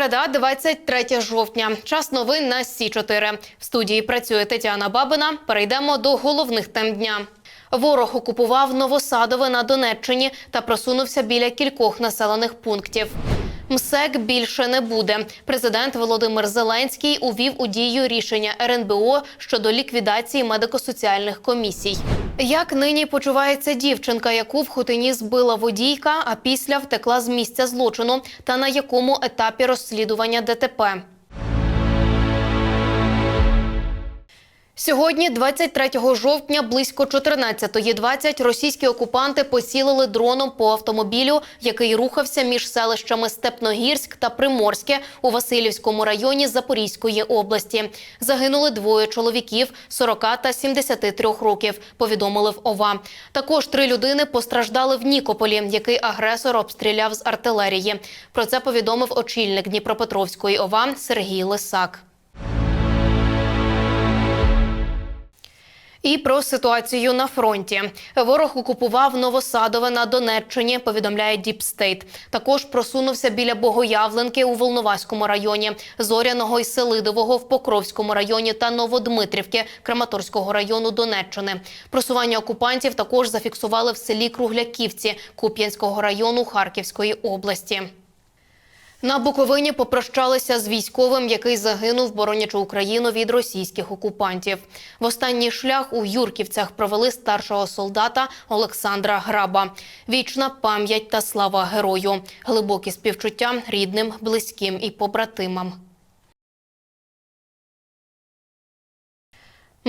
Середа, 23 жовтня. Час новин на Сі 4 В студії працює Тетяна Бабина. Перейдемо до головних тем дня. Ворог окупував Новосадове на Донеччині та просунувся біля кількох населених пунктів. МСЕК більше не буде. Президент Володимир Зеленський увів у дію рішення РНБО щодо ліквідації медико-соціальних комісій. Як нині почувається дівчинка, яку в хутині збила водійка, а після втекла з місця злочину, та на якому етапі розслідування ДТП? Сьогодні, 23 жовтня, близько 14.20 російські окупанти поцілили дроном по автомобілю, який рухався між селищами Степногірськ та Приморське у Васильівському районі Запорізької області. Загинули двоє чоловіків 40 та 73 років. Повідомили в ОВА. Також три людини постраждали в Нікополі, який агресор обстріляв з артилерії. Про це повідомив очільник Дніпропетровської ОВА Сергій Лисак. І про ситуацію на фронті. Ворог окупував Новосадове на Донеччині, повідомляє Діпстейт. Також просунувся біля Богоявленки у Волноваському районі, Зоряного і Селидового в Покровському районі та Новодмитрівки Краматорського району Донеччини. Просування окупантів також зафіксували в селі Кругляківці Куп'янського району Харківської області. На Буковині попрощалися з військовим, який загинув, боронячи Україну від російських окупантів. В останній шлях у Юрківцях провели старшого солдата Олександра Граба. Вічна пам'ять та слава герою, глибокі співчуття рідним, близьким і побратимам.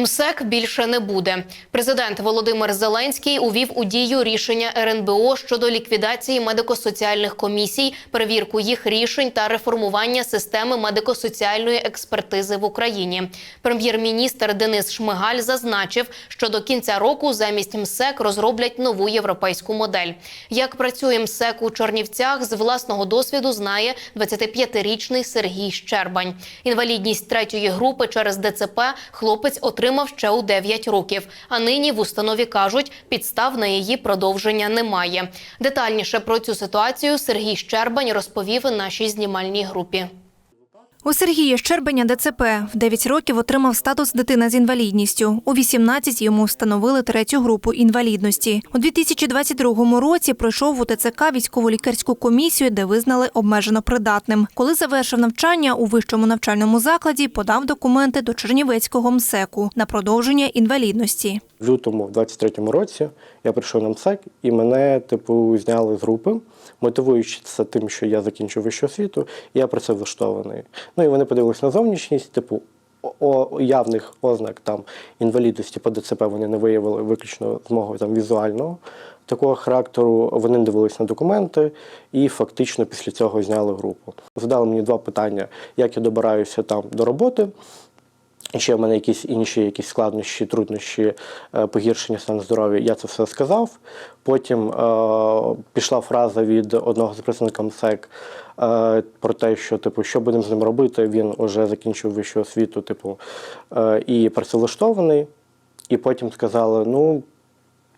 МСЕК більше не буде. Президент Володимир Зеленський увів у дію рішення РНБО щодо ліквідації медико-соціальних комісій, перевірку їх рішень та реформування системи медико-соціальної експертизи в Україні. Прем'єр-міністр Денис Шмигаль зазначив, що до кінця року замість МСЕК розроблять нову європейську модель. Як працює МСЕК у Чернівцях, з власного досвіду знає 25-річний Сергій Щербань. Інвалідність третьої групи через ДЦП хлопець отримав ще у 9 років. А нині в установі кажуть, підстав на її продовження немає. Детальніше про цю ситуацію Сергій Щербань розповів нашій знімальній групі. У Сергія Щербеня ДЦП в 9 років отримав статус дитина з інвалідністю. У 18 йому встановили третю групу інвалідності. У 2022 році пройшов у ТЦК військово-лікарську комісію, де визнали обмежено придатним. Коли завершив навчання у вищому навчальному закладі, подав документи до Чернівецького МСЕКу на продовження інвалідності. В лютому, в 23-му році, я прийшов на МСЕК і мене, типу, зняли з групи, мотивуючи це тим, що я закінчив вищу освіту, і я працевлаштований. Ну і вони подивилися на зовнішність, типу, о- явних ознак там інвалідності по ДЦП вони не виявили виключно з мого там візуального такого характеру. Вони дивились на документи і фактично після цього зняли групу. Задали мені два питання: як я добираюся там до роботи. Ще в мене якісь інші якісь складнощі, труднощі, е, погіршення стану здоров'я. Я це все сказав. Потім е, пішла фраза від одного з представників МСЕК е, про те, що типу, що будемо з ним робити. Він вже закінчив вищу освіту, типу, е, і працевлаштований. І потім сказали: ну,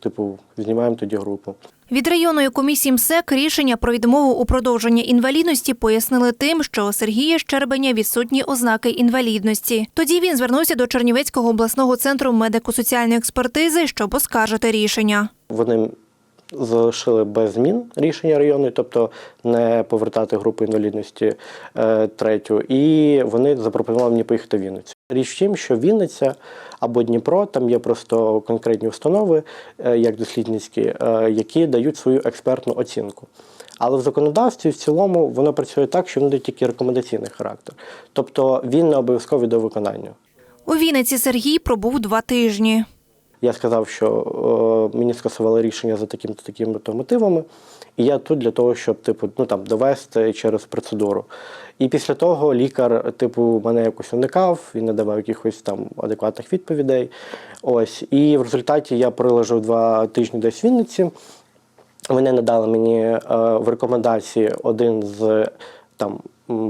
типу, знімаємо тоді групу. Від районної комісії МСЕК рішення про відмову у продовження інвалідності пояснили тим, що у Сергія Щербеня відсутні ознаки інвалідності. Тоді він звернувся до Чернівецького обласного центру медико-соціальної експертизи, щоб оскаржити рішення. Вони залишили без змін рішення районної, тобто не повертати групу інвалідності е, третю, і вони запропонували мені поїхати в Вінницю. Річ в тім, що Вінниця або Дніпро, там є просто конкретні установи, е, як дослідницькі, е, які дають свою експертну оцінку. Але в законодавстві в цілому воно працює так, що воно дає тільки рекомендаційний характер. Тобто він не обов'язковий до виконання. У Вінниці Сергій пробув два тижні. Я сказав, що е, мені скасували рішення за такими-то такими то мотивами, і я тут для того, щоб типу, ну там довести через процедуру. І після того лікар, типу, мене якось уникав, він не давав якихось там адекватних відповідей. Ось, і в результаті я пролежав два тижні десь в Вінниці. Вони надали мені е, в рекомендації один з там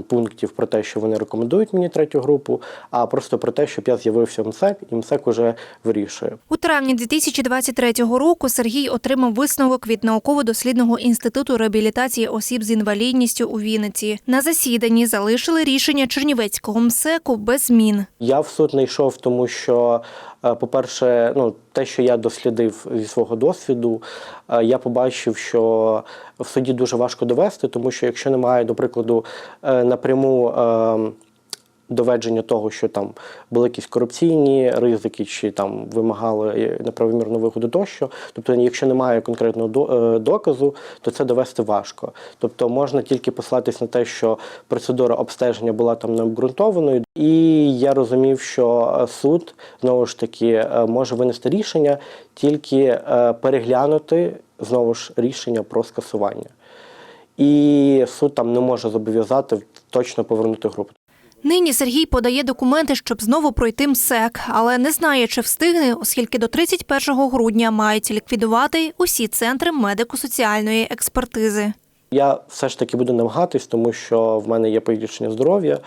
пунктів про те, що вони рекомендують мені третю групу, а просто про те, щоб я з'явився в МСЕК, і МСЕК уже вирішує. У травні 2023 року Сергій отримав висновок від науково-дослідного інституту реабілітації осіб з інвалідністю у Вінниці. На засіданні залишили рішення Чернівецького МСЕКу без змін. Я в суд не йшов, тому що, по-перше, ну, те, що я дослідив зі свого досвіду, е, я побачив, що в суді дуже важко довести, тому що якщо немає, до прикладу, е, напряму. Доведення того, що там були якісь корупційні ризики, чи там вимагали неправомірну вигоду тощо. Тобто, якщо немає конкретного е, доказу, то це довести важко. Тобто можна тільки послатись на те, що процедура обстеження була там необґрунтованою, і я розумів, що е, суд знову ж таки е, може винести рішення тільки переглянути знову ж рішення про скасування. І суд там не може зобов'язати точно повернути групу. Нині Сергій подає документи, щоб знову пройти МСЕК, але не знає, чи встигне, оскільки до 31 грудня мають ліквідувати усі центри медико-соціальної експертизи. Я все ж таки буду намагатись, тому що в мене є погіршення здоров'я е,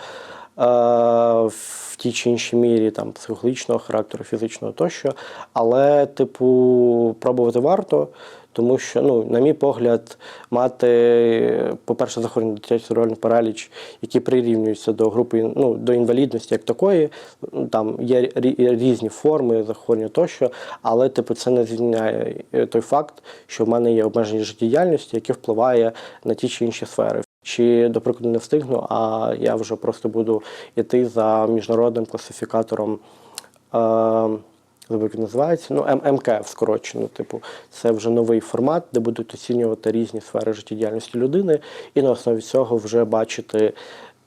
в тій чи іншій мірі, там психологічного характеру, фізичного тощо. Але, типу, пробувати варто, тому що, ну, на мій погляд, мати, по-перше, захворювання дитячий cerebral параліч, які прирівнюються до групи ну, до інвалідності як такої. Там є різні форми захворювання тощо, але типу, це не звільняє е, той факт, що в мене є обмеження життєдіяльності, яке впливає на ті чи інші сфери. Чи, до прикладу, не встигну, а я вже просто буду йти за міжнародним класифікатором. Е, забув, називається, ну, МКФ скорочено. Типу, це вже новий формат, де будуть оцінювати різні сфери життєдіяльності людини, і на основі цього вже бачити,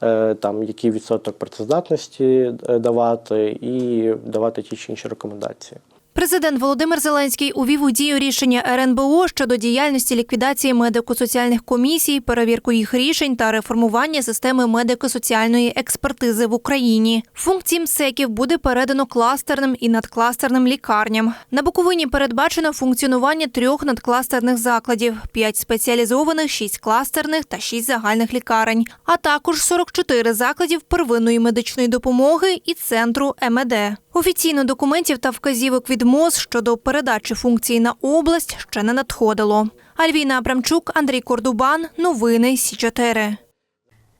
е, там, який відсоток працездатності е, давати, і давати ті чи інші рекомендації. Президент Володимир Зеленський увів у дію рішення РНБО щодо діяльності ліквідації медико-соціальних комісій, перевірку їх рішень та реформування системи медико-соціальної експертизи в Україні. Функції МСЕКів буде передано кластерним і надкластерним лікарням. На Буковині передбачено функціонування трьох надкластерних закладів: п'ять спеціалізованих, шість кластерних та шість загальних лікарень, а також 44 закладів первинної медичної допомоги і центру МЕД. Офіційно документів та вказівок від МОЗ щодо передачі функцій на область ще не надходило. Альвіна Абрамчук, Андрій Кордубан. Новини Сі 4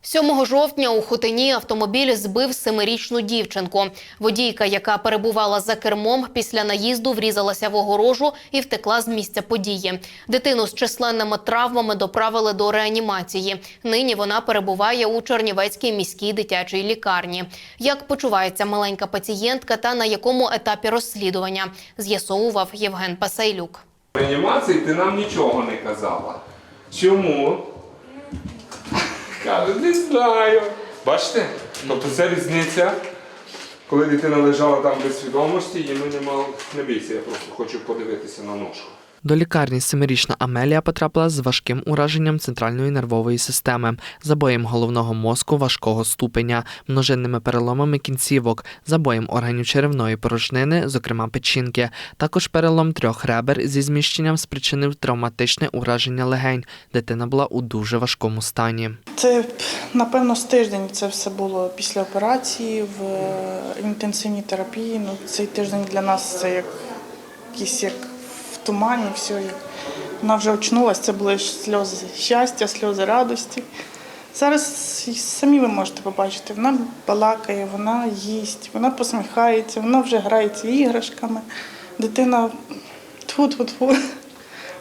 7 жовтня у Хотині автомобіль збив семирічну дівчинку. Водійка, яка перебувала за кермом, після наїзду врізалася в огорожу і втекла з місця події. Дитину з численними травмами доправили до реанімації. Нині вона перебуває у Чернівецькій міській дитячій лікарні. Як почувається маленька пацієнтка та на якому етапі розслідування, з'ясовував Євген Пасайлюк. Реанімації ти нам нічого не казала. Чому? Каже, не знаю. Бачите? Тобто це різниця, коли дитина лежала там без свідомості, і ми не мали. Не бійся, я просто хочу подивитися на ножку. До лікарні семирічна Амелія потрапила з важким ураженням центральної нервової системи, забоєм головного мозку важкого ступеня, множинними переломами кінцівок, забоєм органів черевної порожнини, зокрема печінки. Також перелом трьох ребер зі зміщенням спричинив травматичне ураження легень. Дитина була у дуже важкому стані. Це напевно з тиждень це все було після операції в е, інтенсивній терапії. Ну, цей тиждень для нас це як якийсь як тумані, все. Вона вже очнулася, це були сльози щастя, сльози радості. Зараз самі ви можете побачити, вона балакає, вона їсть, вона посміхається, вона вже грається іграшками. Дитина тьфу-тьфу-тьфу,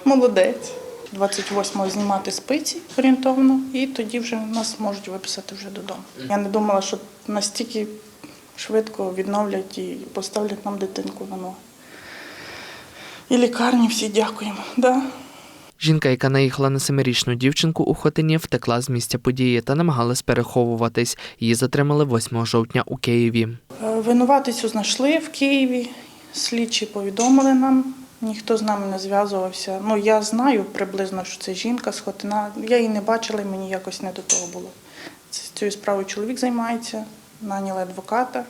молодець. 28-го знімати спиці орієнтовно, і тоді вже нас можуть виписати вже додому. Я не думала, що настільки швидко відновлять і поставлять нам дитинку на ноги. І лікарні всі дякуємо. Да. Жінка, яка наїхала на семирічну дівчинку у Хотині, втекла з місця події та намагалась переховуватись. Її затримали 8 жовтня у Києві. Е, Винуватицю знайшли в Києві, слідчі повідомили нам, ніхто з нами не зв'язувався. Ну, я знаю приблизно, що це жінка з Хотина. Я її не бачила, і мені якось не до того було. Цією справою чоловік займається, наняли адвоката.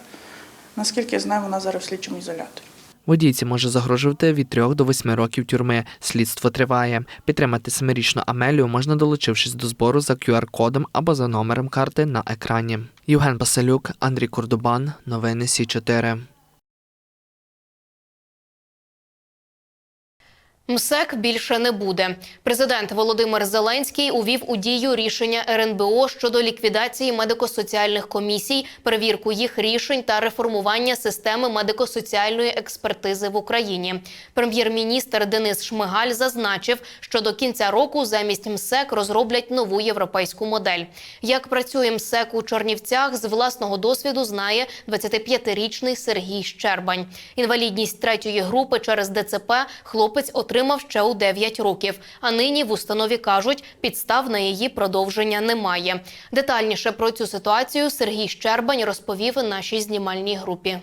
Наскільки я знаю, вона зараз в слідчому ізоляторі. Водійці може загрожувати від 3 до 8 років тюрми. Слідство триває. Підтримати семирічну Амелію можна долучившись до збору за QR-кодом або за номером карти на екрані. Євген Басилюк, Андрій Кордубан. Новини Сі 4 МСЕК більше не буде. Президент Володимир Зеленський увів у дію рішення РНБО щодо ліквідації медико-соціальних комісій, перевірку їх рішень та реформування системи медико-соціальної експертизи в Україні. Прем'єр-міністр Денис Шмигаль зазначив, що до кінця року замість МСЕК розроблять нову європейську модель. Як працює МСЕК у Чернівцях, з власного досвіду знає 25-річний Сергій Щербань. Інвалідність третьої групи через ДЦП хлопець отримав ще у 9 років. А нині в установі кажуть, підстав на її продовження немає. Детальніше про цю ситуацію Сергій Щербань розповів нашій знімальній групі.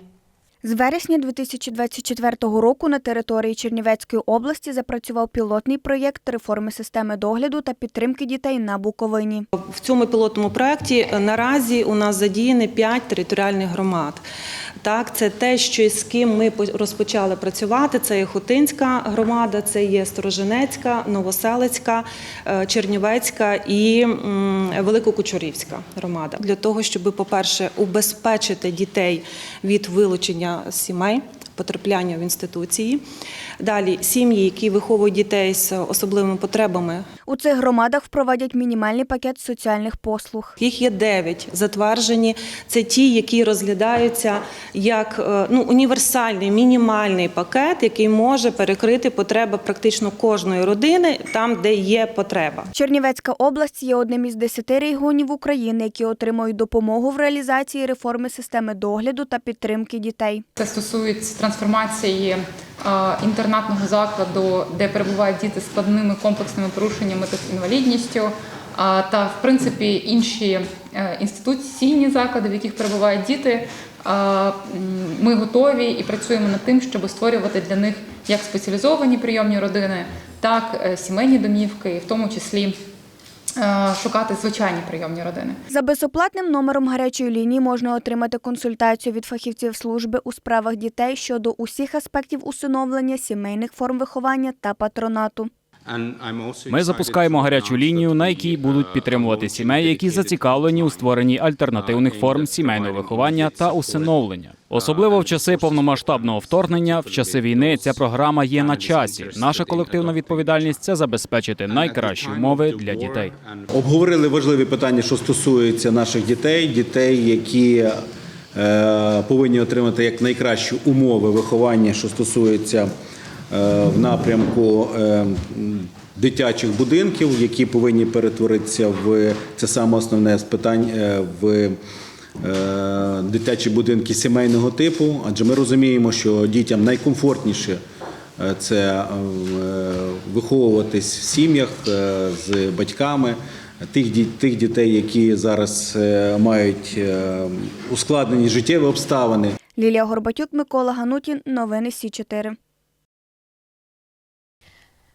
З вересня 2024 року на території Чернівецької області запрацював пілотний проєкт реформи системи догляду та підтримки дітей на Буковині. В цьому пілотному проєкті е, наразі у нас задіяні 5 територіальних громад. Так, це те, що з ким ми по- розпочали працювати. Це є Хотинська громада, це є Сторожинецька, Новоселицька, е, Чернівецька і Великокучурівська громада. Для того, щоб, по-перше, убезпечити дітей від вилучення сімей. Потрапляння в інституції. Далі сім'ї, які виховують дітей з особливими потребами, У цих громадах впровадять мінімальний пакет соціальних послуг. їх є дев'ять затверджені. Це ті, які розглядаються як е, ну, універсальний мінімальний пакет, який може перекрити потреби практично кожної родини там, де є потреба. Чернівецька область є одним із десяти регіонів України, які отримують допомогу в реалізації реформи системи догляду та підтримки дітей. Це стосується трансформації е, інтернатного закладу, де перебувають діти з складними комплексними порушеннями та з інвалідністю, е, та в принципі інші е, інституційні заклади, в яких перебувають діти. Ми готові і працюємо над тим, щоб створювати для них як спеціалізовані прийомні родини, так сімейні домівки, і в тому числі шукати звичайні прийомні родини. За безоплатним номером гарячої лінії можна отримати консультацію від фахівців служби у справах дітей щодо усіх аспектів усиновлення, сімейних форм виховання та патронату. Ми запускаємо гарячу лінію, на якій будуть підтримувати сімей, які зацікавлені у створенні альтернативних форм сімейного виховання та усиновлення. Особливо в часи повномасштабного вторгнення, в часи війни ця програма є на часі. Наша колективна відповідальність це забезпечити найкращі умови для дітей. Обговорили важливі питання, що стосуються наших дітей, дітей, які е, повинні отримати як найкращі умови виховання, що стосується в напрямку е, дитячих будинків, які повинні перетворитися в це саме основне з питань е, в. е, Дитячі будинки сімейного типу, адже ми розуміємо, що дітям найкомфортніше е, це е, виховуватись в сім'ях е, з батьками тих, ді- тих дітей, які зараз е, мають е, ускладнені життєві обставини. Лілія Горбатюк, Микола Ганутін. Новини Сі 4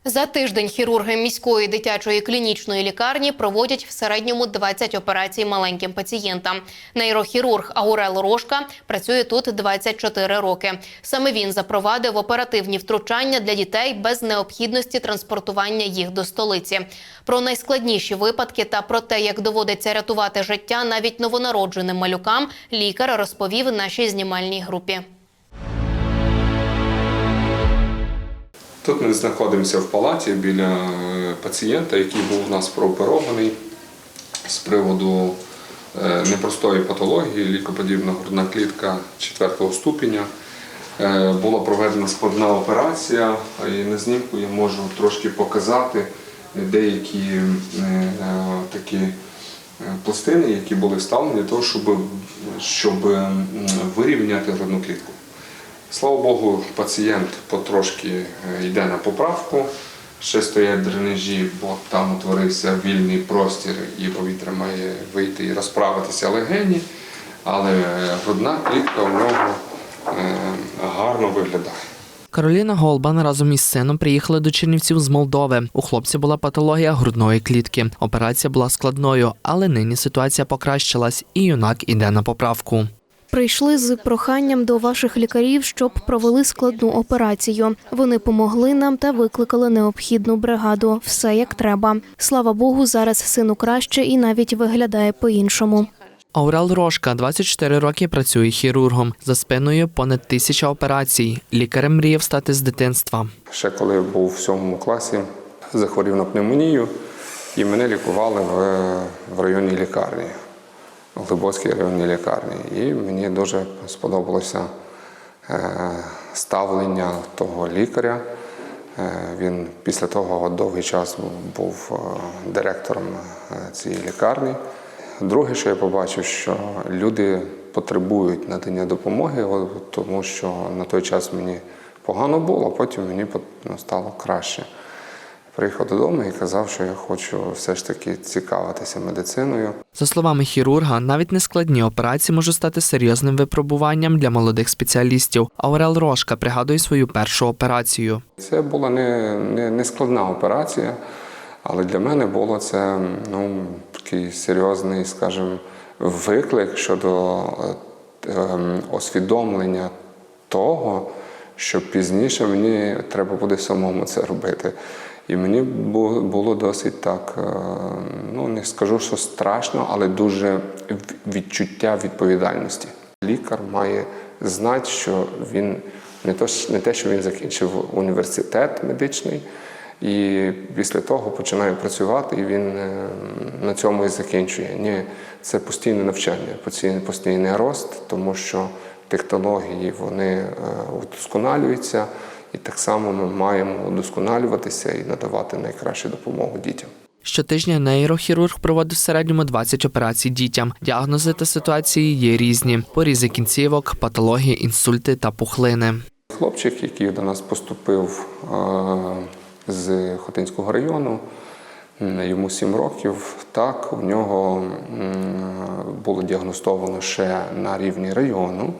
За тиждень хірурги міської дитячої клінічної лікарні проводять в середньому 20 операцій маленьким пацієнтам. Нейрохірург Аурел Рожка працює тут 24 роки. Саме він запровадив оперативні втручання для дітей без необхідності транспортування їх до столиці. Про найскладніші випадки та про те, як доводиться рятувати життя навіть новонародженим малюкам, лікар розповів нашій знімальній групі. Тут ми знаходимося в палаті біля е, пацієнта, який був у нас прооперований з приводу е, непростої патології, лікоподібна грудна клітка 4 ступеня. Е, Була проведена складна операція, і на знімку я можу трошки показати деякі такі пластини, які були вставлені для того, щоб, щоб вирівняти грудну клітку. Слава Богу, пацієнт потрошки е, йде на поправку. Ще стоять дренажі, бо там утворився вільний простір і повітря має вийти і розправитися легені. Але грудна клітка у нього е, гарно виглядає. Кароліна Голбан разом із сином приїхали до Чернівців з Молдови. У хлопця була патологія грудної клітки. Операція була складною, але нині ситуація покращилась, і юнак іде на поправку. Прийшли з проханням до ваших лікарів, щоб провели складну операцію. Вони помогли нам та викликали необхідну бригаду. Все як треба. Слава Богу, зараз сину краще і навіть виглядає по-іншому. Аурел Рошка 24 роки працює хірургом. За спиною понад тисяча операцій. Лікарем мріяв стати з дитинства. Ще коли був в сьомому класі, захворів на пневмонію, і мене лікували в, в районній лікарні, Глибоцькій районній лікарні. І мені дуже сподобалося е, ставлення того лікаря. Е, Він після того довгий час був е, директором цієї лікарні. Друге, що я побачив, що люди потребують надання допомоги, тому що на той час мені погано було, а потім мені ну, стало краще. Приїхав додому і казав, що я хочу все ж таки цікавитися медициною. За словами хірурга, навіть нескладні операції можуть стати серйозним випробуванням для молодих спеціалістів. Аурел Рошка пригадує свою першу операцію. Це була не, не, не складна операція, але для мене було це ну, такий серйозний, скажімо, виклик щодо е, ем, освідомлення того, що пізніше мені треба буде самому це робити. І мені було досить так, е, ну не скажу, що страшно, але дуже відчуття відповідальності. Лікар має знати, що він не то, не те, що він закінчив університет медичний, і після того починає працювати, і він е, на цьому і закінчує. Ні, це постійне навчання, постійний рост, тому що технології вони е, удосконалюються, і так само ми маємо удосконалюватися і надавати найкращу допомогу дітям. Щотижня нейрохірург проводить в середньому 20 операцій дітям. Діагнози та ситуації є різні: порізи кінцівок, патології, інсульти та пухлини. Хлопчик, який до нас поступив з Хотинського району, йому 7 років. Так, у нього було діагностовано ще на рівні району.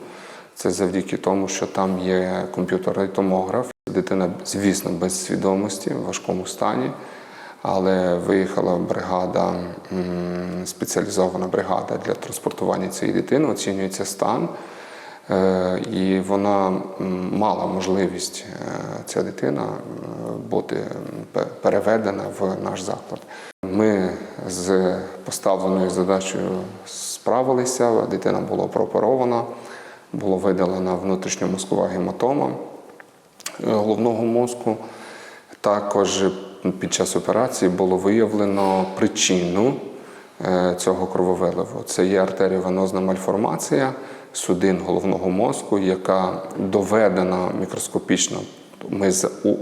Це завдяки тому, що там є комп'ютерний томограф. Дитина, звісно, без свідомості, в важкому стані. Але виїхала бригада, спеціалізована бригада для транспортування цієї дитини, оцінюється стан. Е, І вона мала можливість, е, ця дитина, е, бути переведена в наш заклад. Ми з поставленою задачею справилися, дитина була прооперована, була видалена внутрішньомозкова гематома е, головного мозку. Також під час операції було виявлено причину е, цього крововиливу. Це є артеріовенозна мальформація судин головного мозку, яка доведена мікроскопічно. Ми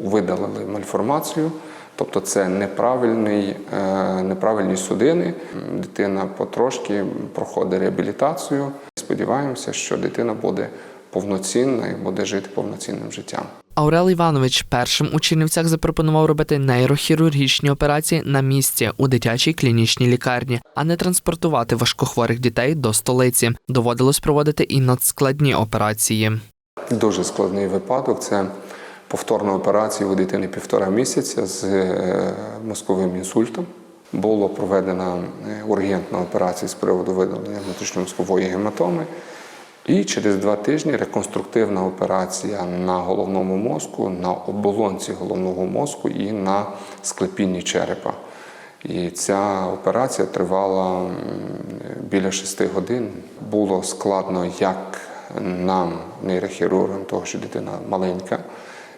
видалили мальформацію, тобто це неправильний, е, неправильні судини. Дитина потрошки проходить реабілітацію. Сподіваємося, що дитина буде повноцінна і буде жити повноцінним життям. Аурел Іванович першим у Чернівцях запропонував робити нейрохірургічні операції на місці у дитячій клінічній лікарні, а не транспортувати важкохворих дітей до столиці. Доводилось проводити і надскладні операції. Дуже складний випадок. Це повторна операція у дитини півтора місяця з е, мозковим інсультом. Була проведена е, ургентна операція з приводу видалення внутрішньомозкової гематоми. І через два тижні реконструктивна операція на головному мозку, на оболонці головного мозку і на склепінні черепа. І ця операція тривала біля шести годин. Було складно як нам, нейрохірургам, того, що дитина маленька,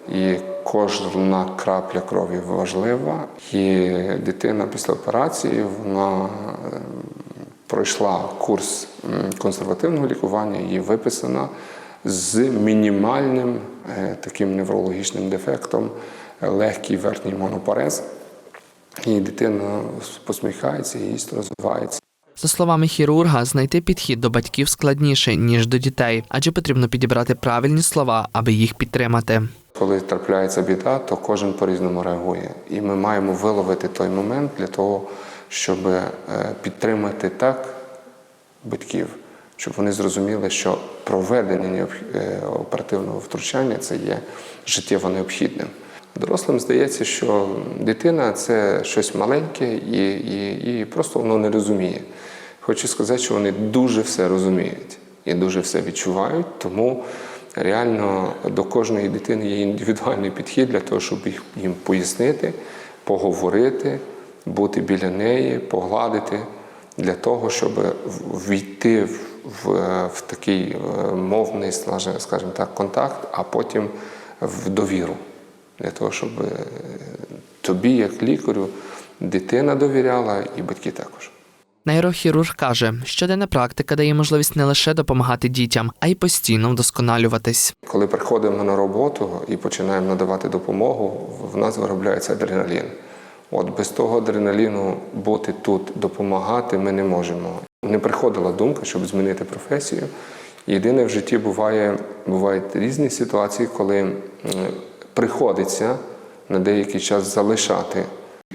і кожна крапля крові важлива. І дитина після операції вона е, пройшла курс консервативного лікування, її виписана з мінімальним е, таким неврологічним дефектом, е, легкий верхній монопарез. І дитина посміхається, їсть розвивається. За словами хірурга, знайти підхід до батьків складніше ніж до дітей, адже потрібно підібрати правильні слова, аби їх підтримати. Коли трапляється біда, то кожен по-різному реагує. І ми маємо виловити той момент для того, щоб е, підтримати так батьків, щоб вони зрозуміли, що проведення е, оперативного втручання це є життєво необхідним. Дорослим здається, що дитина це щось маленьке і, і, і просто воно не розуміє. Хочу сказати, що вони дуже все розуміють. і дуже все відчувають. Тому реально до кожної дитини є індивідуальний підхід для того, щоб їм пояснити, поговорити, бути біля неї, погладити для того, щоб війти в, в, в такий е, мовний, скажімо скажімо так, контакт, а потім в довіру. Для того, щоб е, тобі, як лікарю, дитина довіряла і батьки також. Нейрохірург каже, щоденна практика дає можливість не лише допомагати дітям, а й постійно вдосконалюватись. Коли приходимо на роботу і починаємо надавати допомогу, в нас виробляється адреналін. От без того адреналіну бути тут, допомагати ми не можемо. Не приходила думка, щоб змінити професію. Єдине в житті буває, бувають різні ситуації, коли приходиться на деякий час залишати.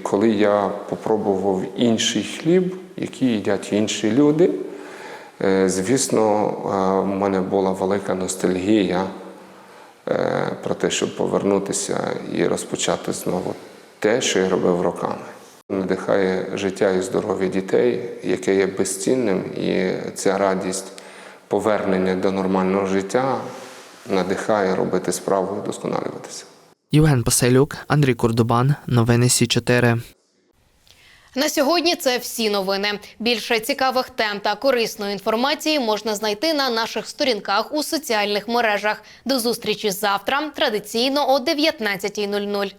Коли я попробував інший хліб, який їдять інші люди, е, звісно, е, в мене була велика ностальгія е, про те, щоб повернутися і розпочати знову те, що я робив роками. Надихає життя і здоров'я дітей, яке є безцінним, і ця радість повернення до нормального життя надихає робити справу і вдосконалюватися. Євген Поселюк, Андрій Курдубан, новини Сі 4 На сьогодні це всі новини. Більше цікавих тем та корисної інформації можна знайти на наших сторінках у соціальних мережах. До зустрічі завтра, традиційно о 19.00.